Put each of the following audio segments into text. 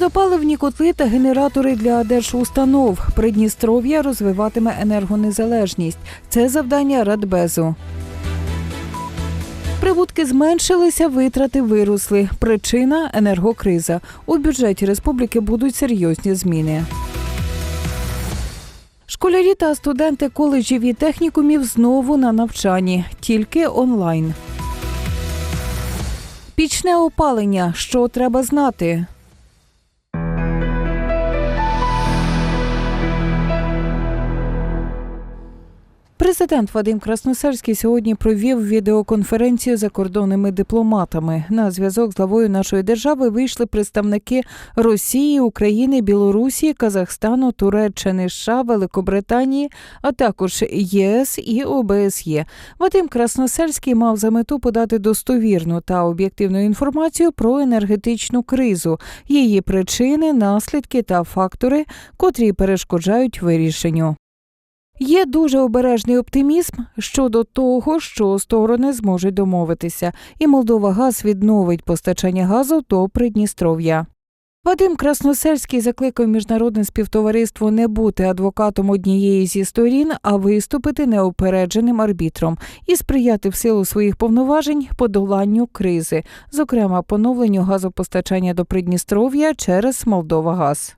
Твердопаливні котли та генератори для держустанов. Придністров'я розвиватиме енергонезалежність. Це завдання Радбезу. Прибутки зменшилися, витрати виросли. Причина енергокриза. У бюджеті республіки будуть серйозні зміни. Школярі та студенти коледжів і технікумів знову на навчанні, тільки онлайн. Пічне опалення. Що треба знати? Президент Вадим Красносельський сьогодні провів відеоконференцію з закордонними дипломатами. На зв'язок з главою нашої держави вийшли представники Росії, України, Білорусі, Казахстану, Туреччини, США, Великобританії, а також ЄС і ОБСЄ. Вадим Красносельський мав за мету подати достовірну та об'єктивну інформацію про енергетичну кризу, її причини, наслідки та фактори, котрі перешкоджають вирішенню. Є дуже обережний оптимізм щодо того, що сторони зможуть домовитися, і Молдова Газ відновить постачання газу до Придністров'я. Вадим Красносельський закликав міжнародне співтовариство не бути адвокатом однієї зі сторін, а виступити неупередженим арбітром і сприяти в силу своїх повноважень подоланню кризи, зокрема поновленню газопостачання до Придністров'я через Молдова Газ.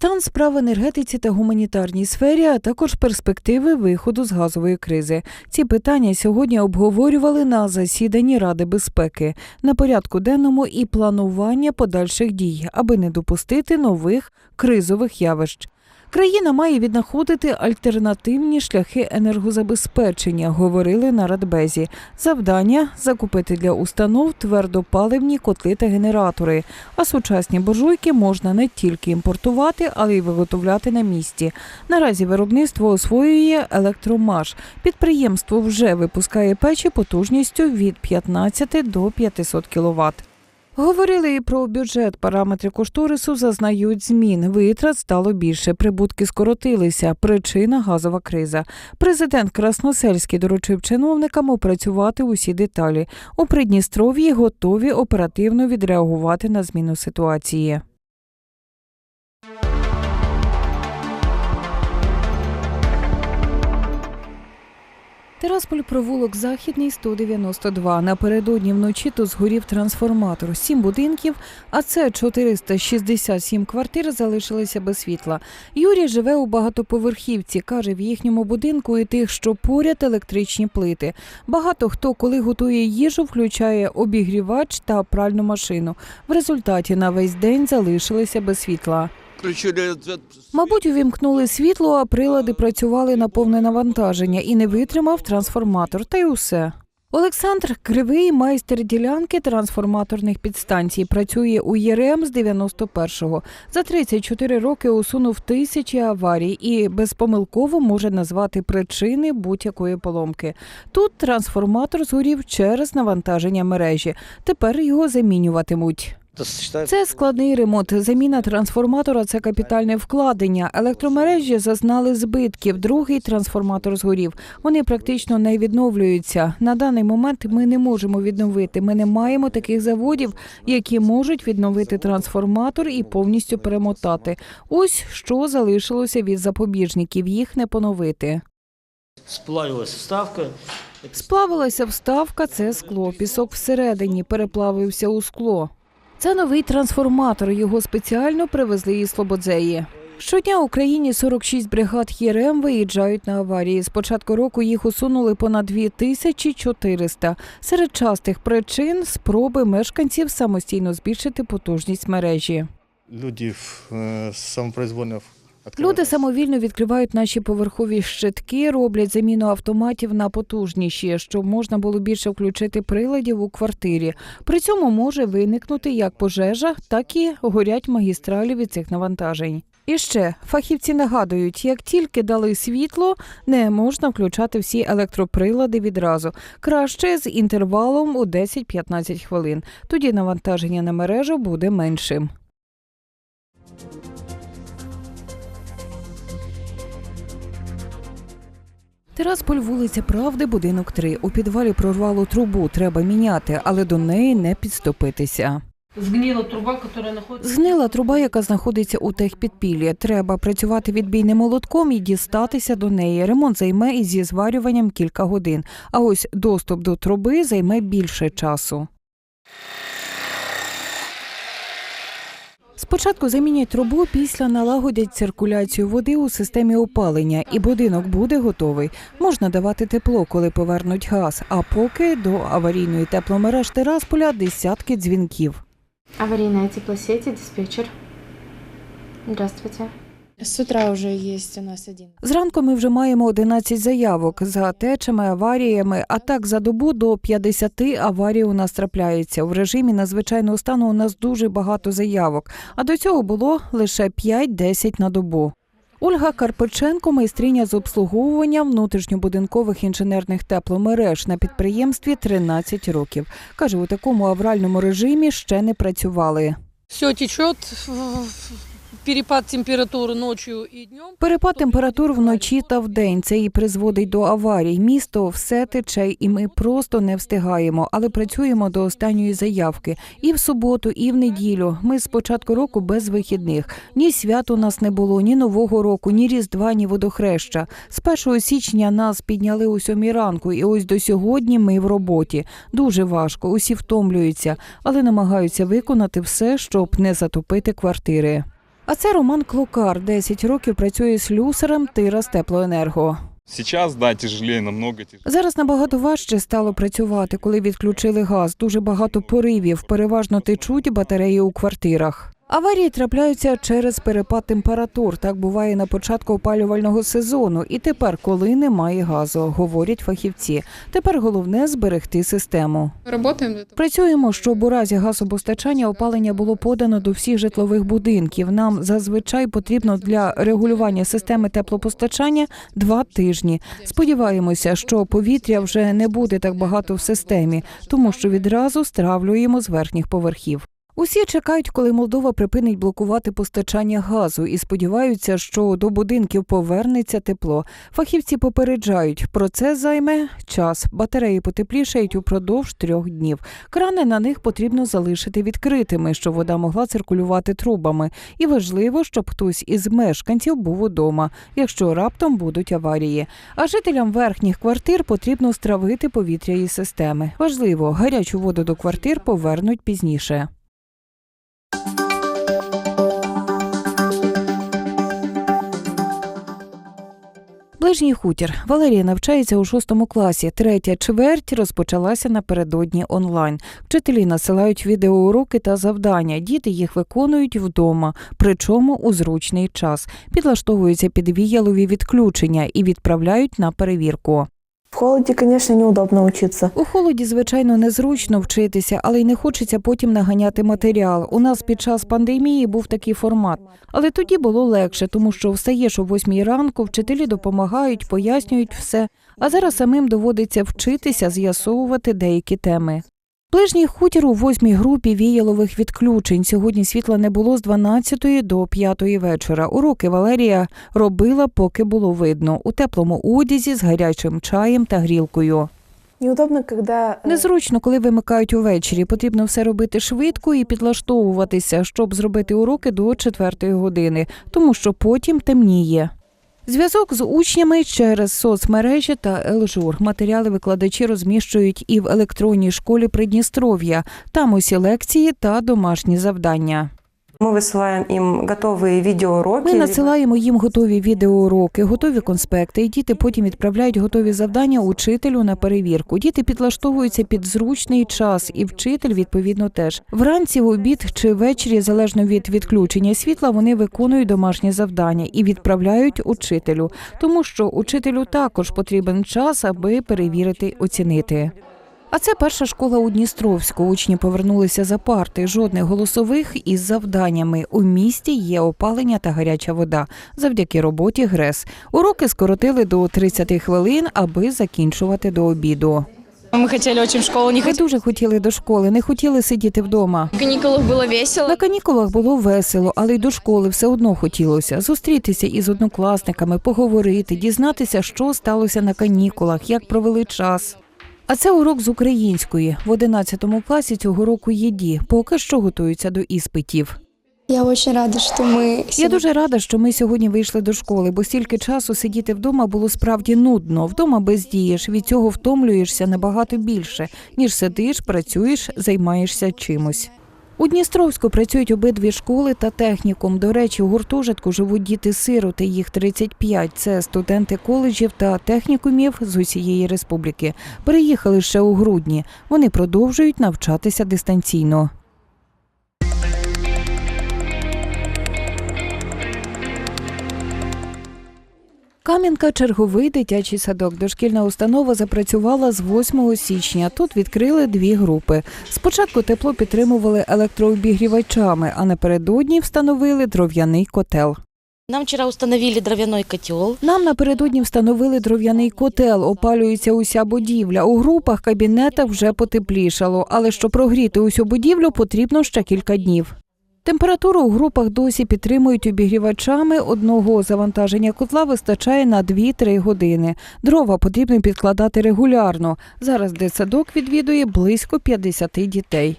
Стан справ в енергетиці та гуманітарній сфері, а також перспективи виходу з газової кризи. Ці питання сьогодні обговорювали на засіданні Ради безпеки на порядку денному і планування подальших дій, аби не допустити нових кризових явищ. Країна має віднаходити альтернативні шляхи енергозабезпечення, говорили на Радбезі. Завдання закупити для установ твердопаливні котли та генератори. А сучасні буржуйки можна не тільки імпортувати, але й виготовляти на місці. Наразі виробництво освоює електромаш. Підприємство вже випускає печі потужністю від 15 до 500 кВт. Говорили і про бюджет. Параметри кошторису зазнають змін. Витрат стало більше, прибутки скоротилися. Причина газова криза. Президент Красносельський доручив чиновникам опрацювати усі деталі. У Придністров'ї готові оперативно відреагувати на зміну ситуації. Терасполь провулок Західний 192. Напередодні вночі тут згорів трансформатор. Сім будинків, а це 467 квартир залишилися без світла. Юрій живе у багатоповерхівці. каже, в їхньому будинку і тих, що поряд електричні плити. Багато хто, коли готує їжу, включає обігрівач та пральну машину. В результаті на весь день залишилися без світла. Мабуть, увімкнули світло, а прилади працювали на повне навантаження і не витримав трансформатор. Та й усе. Олександр Кривий, майстер ділянки трансформаторних підстанцій, працює у ЄРМ з 91-го. За 34 роки усунув тисячі аварій і безпомилково може назвати причини будь-якої поломки. Тут трансформатор згорів через навантаження мережі. Тепер його замінюватимуть. Це складний ремонт. Заміна трансформатора це капітальне вкладення. Електромережі зазнали збитків. Другий трансформатор згорів. Вони практично не відновлюються. На даний момент ми не можемо відновити. Ми не маємо таких заводів, які можуть відновити трансформатор і повністю перемотати. Ось що залишилося від запобіжників. Їх не поновити. Сплавилась вставка. Сплавилася вставка, це скло. Пісок всередині переплавився у скло. Це новий трансформатор. Його спеціально привезли із Слободзеї. Щодня в Україні 46 бригад ЄРМ виїжджають на аварії. З початку року їх усунули понад 2400. Серед частих причин спроби мешканців самостійно збільшити потужність мережі. Люди э, самопроизвольно Люди самовільно відкривають наші поверхові щитки, роблять заміну автоматів на потужніші, щоб можна було більше включити приладів у квартирі. При цьому може виникнути як пожежа, так і горять магістралі від цих навантажень. І ще фахівці нагадують, як тільки дали світло, не можна включати всі електроприлади відразу. Краще з інтервалом у 10-15 хвилин. Тоді навантаження на мережу буде меншим. Тирасполь, вулиця Правди, будинок 3. У підвалі прорвало трубу, треба міняти, але до неї не підступитися. Сгнила труба, которая находится... Згнила труба, яка знаходиться у техпідпіллі. Треба працювати відбійним молотком і дістатися до неї. Ремонт займе із зі зварюванням кілька годин. А ось доступ до труби займе більше часу. Спочатку замінять трубу, після налагодять циркуляцію води у системі опалення, і будинок буде готовий. Можна давати тепло, коли повернуть газ. А поки до аварійної тепломереж Тирасполя десятки дзвінків. Аварійна теплосеті, диспетчер. Здравствуйте. С утра уже есть у нас один. Зранку ми вже маємо 11 заявок за течами, аваріями, а так за добу до 50 аварій у нас трапляється. В режимі надзвичайного стану у нас дуже багато заявок, а до цього було лише 5-10 на добу. Ольга Карпиченко, майстриня з обслуговування внутрішньобудинкових інженерних тепломереж на підприємстві 13 років. Каже, у такому авральному режимі ще не працювали. Все течет, перепад температуры ночью и днем. Перепад температур вночі та вдень це і призводить до аварій. Місто все тече, і ми просто не встигаємо, але працюємо до останньої заявки. І в суботу, і в неділю. Ми з початку року без вихідних. Ні свят у нас не було, ні нового року, ні різдва, ні водохреща. З 1 січня нас підняли у сьомій ранку, і ось до сьогодні ми в роботі. Дуже важко, усі втомлюються, але намагаються виконати все, щоб не затопити квартири. А це Роман Клукар, 10 років працює слюсарем Тира з теплоенерго. Сейчас, да, тяжелее, намного тяжелее. Зараз набагато важче стало працювати, коли відключили газ. Дуже багато поривів, переважно течуть батареї у квартирах. Аварії трапляються через перепад температур. Так буває на початку опалювального сезону. І тепер, коли немає газу, говорять фахівці. Тепер головне зберегти систему. Працюємо, щоб у разі газопостачання опалення було подано до всіх житлових будинків. Нам зазвичай потрібно для регулювання системи теплопостачання два тижні. Сподіваємося, що повітря вже не буде так багато в системі, тому що відразу стравлюємо з верхніх поверхів. Усі чекають, коли Молдова припинить блокувати постачання газу і сподіваються, що до будинків повернеться тепло. Фахівці попереджають, процес займе час. Батареї потеплішають упродовж трьох днів. Крани на них потрібно залишити відкритими, щоб вода могла циркулювати трубами. І важливо, щоб хтось із мешканців був удома, якщо раптом будуть аварії. А жителям верхніх квартир потрібно стравити повітря із системи. Важливо, гарячу воду до квартир повернуть пізніше. Ближній хутір. Валерія навчається у шостому класі. Третя чверть розпочалася напередодні онлайн. Вчителі насилають відеоуроки та завдання. Діти їх виконують вдома, причому у зручний час. Підлаштовуються під віялові відключення і відправляють на перевірку. В холоді, звісно, неудобно вчитися. У холоді, звичайно, незручно вчитися, але й не хочеться потім наганяти матеріал. У нас під час пандемії був такий формат. Але тоді було легше, тому що встаєш о восьмій ранку, вчителі допомагають, пояснюють все. А зараз самим доводиться вчитися з'ясовувати деякі теми. Ближній хутір у восьмій групі віялових відключень. Сьогодні світла не було з 12 до 5 вечора. Уроки Валерія робила, поки було видно, у теплому одязі з гарячим чаєм та грілкою. Неудобно, когда... э, Незручно, коли вимикають увечері. Потрібно все робити швидко і підлаштовуватися, щоб зробити уроки до четвертої години, тому що потім темніє. Зв'язок з учнями через соцмережі та Елжур. Матеріали викладачі розміщують і в електронній школі Придністров'я. Там усі лекції та домашні завдання. Мы высылаем им готовые видеоуроки. Ми надсилаємо їм готові відеоуроки, готові конспекти, і діти потім відправляють готові завдання учителю на перевірку. Діти підлаштовуються під зручний час, і вчитель відповідно теж. Вранці, в обід чи ввечері, залежно від відключення світла, вони виконують домашні завдання і відправляють учителю, тому що учителю також потрібен час, аби перевірити, оцінити. А це перша школа у Дністровську. Учні повернулися за парти. Жодних голосових із завданнями. У місті є опалення та гаряча вода завдяки роботі ГРЕС. Уроки скоротили до 30 хвилин, аби закінчувати до обіду. Мы хотели очень в школу не Ми дуже хотіли до школи, не хотіли сидіти вдома. В каникулах было весело. На канікулах було весело, але й до школи все одно хотілося зустрітися із однокласниками, поговорити, дізнатися, що сталося на канікулах, як провели час. А це урок з української. В 11 класі цього року єді, поки що готуються до іспитів. Я дуже рада, що ми Я дуже рада, що ми сьогодні вийшли до школи, бо стільки часу сидіти вдома було справді нудно. Вдома бездієш, від цього втомлюєшся набагато більше, ніж сидиш, працюєш, займаєшся чимось. У Дністровську працюють обидві школи та технікум. До речі, у гуртожитку живуть діти-сироти, їх 35. Це студенти коледжів та технікумів з усієї республіки. Переїхали ще у грудні. Вони продовжують навчатися дистанційно. Кам'янка черговий дитячий садок. Дошкільна установа запрацювала з 8 січня. Тут відкрили дві групи. Спочатку тепло підтримували електрообігрівачами, а напередодні встановили дров'яний котел. Нам вчера установили дровяной котел. Нам напередодні встановили дров'яний котел. Опалюється уся будівля. У групах кабінетах вже потеплішало, але щоб прогріти усю будівлю, потрібно ще кілька днів. Температуру у групах досі підтримують обігрівачами. Одного завантаження котла вистачає на 2-3 години. Дрова потрібно підкладати регулярно. Зараз дитсадок відвідує близько 50 дітей.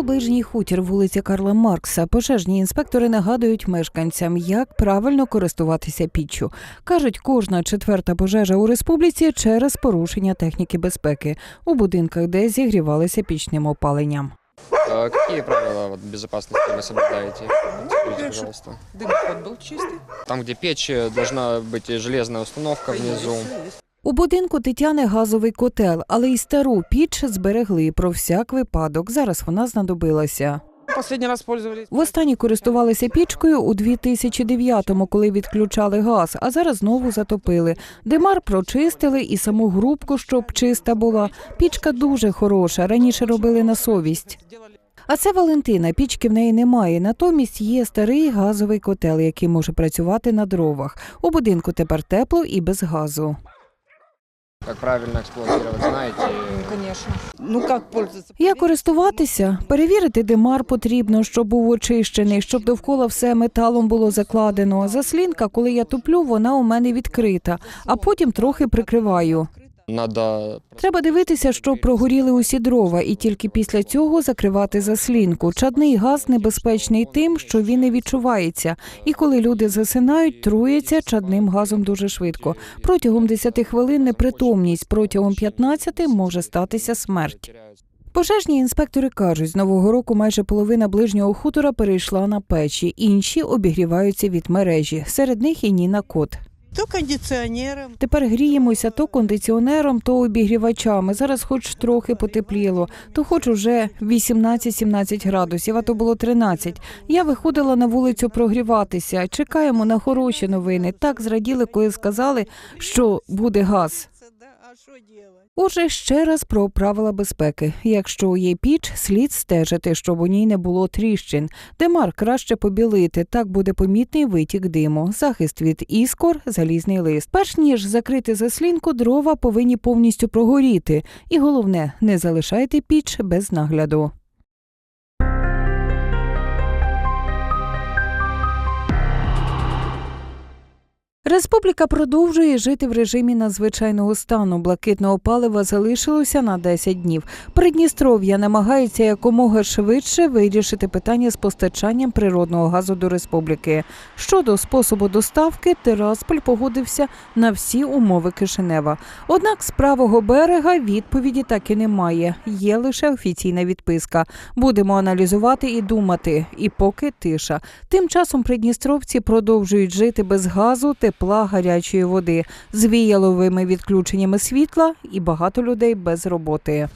Село Ближній хутір, вулиця Карла Маркса. Пожежні інспектори нагадують мешканцям, як правильно користуватися піччю. Кажуть, кожна четверта пожежа у республіці через порушення техніки безпеки у будинках, де зігрівалися пічним опаленням. А какие правила вот, безопасности вы соблюдаете? Скажите, пожалуйста. Дымоход был чистый. Там, где печь, э, должна быть железная установка внизу. У будинку Тетяни газовий котел, але й стару піч зберегли про всяк випадок. Зараз вона знадобилася. Последний раз пользовались. Востаннє користувалися пічкою у 2009-му, коли відключали газ, а зараз знову затопили. Димар прочистили і саму грубку, щоб чиста була. Пічка дуже хороша. Раніше робили на совість. А це Валентина. Пічки в неї немає. Натомість є старий газовий котел, який може працювати на дровах. У будинку тепер тепло і без газу. Как правильно експлуатувати, знаєте? Ну, Конечно. Ну як пользуватися? Як користуватися? Перевірити димар потрібно, щоб був очищений, щоб довкола все металом було закладено. Заслінка, коли я туплю, вона у мене відкрита, а потім трохи прикриваю. Треба дивитися, щоб прогоріли усі дрова, і тільки після цього закривати заслінку. Чадний газ небезпечний тим, що він не відчувається. І коли люди засинають, трується чадним газом дуже швидко. Протягом 10 хвилин непритомність, протягом 15 може статися смерть. Пожежні інспектори кажуть, з нового року майже половина ближнього хутора перейшла на печі, інші обігріваються від мережі. Серед них і Ніна Кот. То кондиціонером Тепер гріємося то кондиціонером, то обігрівачами. Зараз хоч трохи потепліло, то хоч уже 18-17 градусів, а то було 13. Я виходила на вулицю прогріватися. Чекаємо на хороші новини. Так зраділи, коли сказали, що буде газ. Отже, ще раз про правила безпеки. Якщо є піч, слід стежити, щоб у ній не було тріщин. Демар краще побілити, так буде помітний витік диму. Захист від іскор, залізний лист. Перш ніж закрити заслінку, дрова повинні повністю прогоріти. І головне, не залишайте піч без нагляду. Республіка продовжує жити в режимі надзвичайного стану. Блакитного палива залишилося на 10 днів. Придністров'я намагається якомога швидше вирішити питання з постачанням природного газу до республіки. Щодо способу доставки, Тирасполь погодився на всі умови Кишинева. Однак з правого берега відповіді так і немає. Є лише офіційна відписка. Будемо аналізувати і думати. І поки тиша. Тим часом придністровці продовжують жити без газу, тепла, гарячої води, з віяловими відключеннями світла і багато людей без роботи.